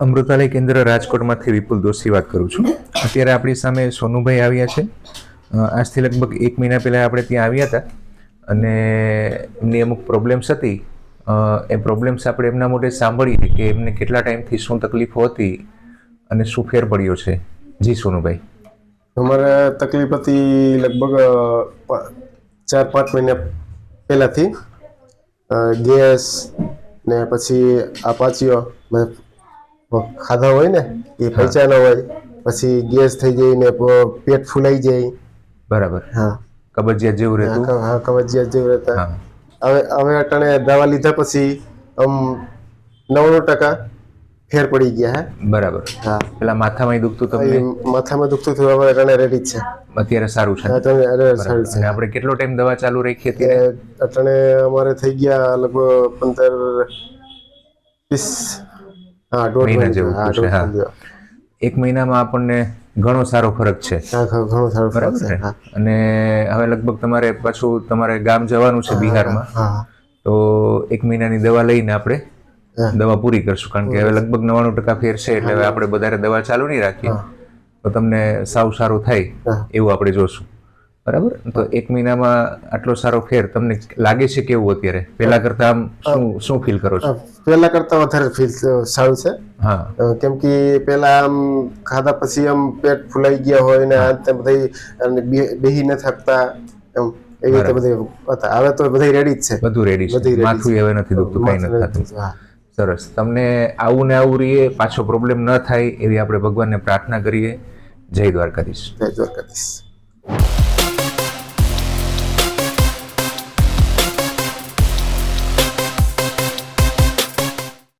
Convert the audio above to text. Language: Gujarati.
અમૃતાલય કેન્દ્ર રાજકોટમાંથી વિપુલ દોશી વાત કરું છું. અત્યારે આપણી સામે સોનુભાઈ આવ્યા છે. આજથી લગભગ એક મહિના પહેલાં આપણે ત્યાં આવ્યા હતા. અને એમની અમુક પ્રોબ્લેમ્સ હતી. એ પ્રોબ્લેમ્સ આપણે એમના મોઢે સાંભળીએ કે એમને કેટલા ટાઈમથી શું તકલીફો હતી અને શું ફેર પડ્યો છે. જી સોનુભાઈ. અમારે તકલીફ હતી લગભગ ચાર, પાંચ મહિના પહેલાંથી. ગેસ ને પછી આ મ- ખાધા હોય ને એ પૈસા ન હોય પછી ગેસ થઈ જાય ને પેટ ફૂલાઈ જાય. બરાબર. હા. કબજિયાત જેવું રહેતું? હા, કબજિયાત જેવું રહેતા. હવે હવે અટાણે દવા લીધા પછી આમ નવ્વાણું ટકા ફેર પડી ગયા હે. બરાબર. હા. પેલા માથામાં દુખતું તમને? માથામાં દુખતું થયું હવે અટાણે રેડી જ છે. અત્યારે સારું છે. અટાણે સારું છે. આપણે કેટલો ટાઈમ દવા ચાલુ રાખી હતી અટાણે અમારે થઈ ગયા લગભગ પંદર વીસ મહિના મહિના. જેવું છે, હા. એક મહિનામાં આપણને ઘણો સારો ફરક છે. ઘણો સારો ફરક છે અને હવે લગભગ તમારે પાછું તમારે ગામ જવાનું છે બિહારમાં. તો એક મહિનાની દવા લઈને આપણે દવા પૂરી કરશું કારણ કે હવે લગભગ નવાણું ટકા ફેર છે એટલે હવે આપણે વધારે દવા ચાલુ નહીં રાખીએ. તો તમને સાવ સારું થાય એવું આપણે જોશું. બરાબર? તો એક મહિનામાં આટલો સારો ફેર તમને લાગે છે કેવું અત્યારે? પહેલા કરતા આમ શું શું ફીલ કરો છો? પહેલા કરતા વધારે ફીલ સારું છે. હા. કેમ કે પેલા આમ ખાધા પછી આમ પેટ ફૂલાઈ ગયા હોય ને આ તે બધી બેહી ન થકતા એમ એવી રીતે બધી હતા. હવે તો બધી રેડી જ છે. બધું રેડી છે. માથું હવે નથી દુખતું કઈ નથી થતું. સરસ. તમને આવું ને આવું રહીએ પાછો પ્રોબ્લેમ ન થાય એવી આપણે ભગવાનને પ્રાર્થના કરીએ. જય દ્વારકાધીશ. જય દ્વારકાધીશ.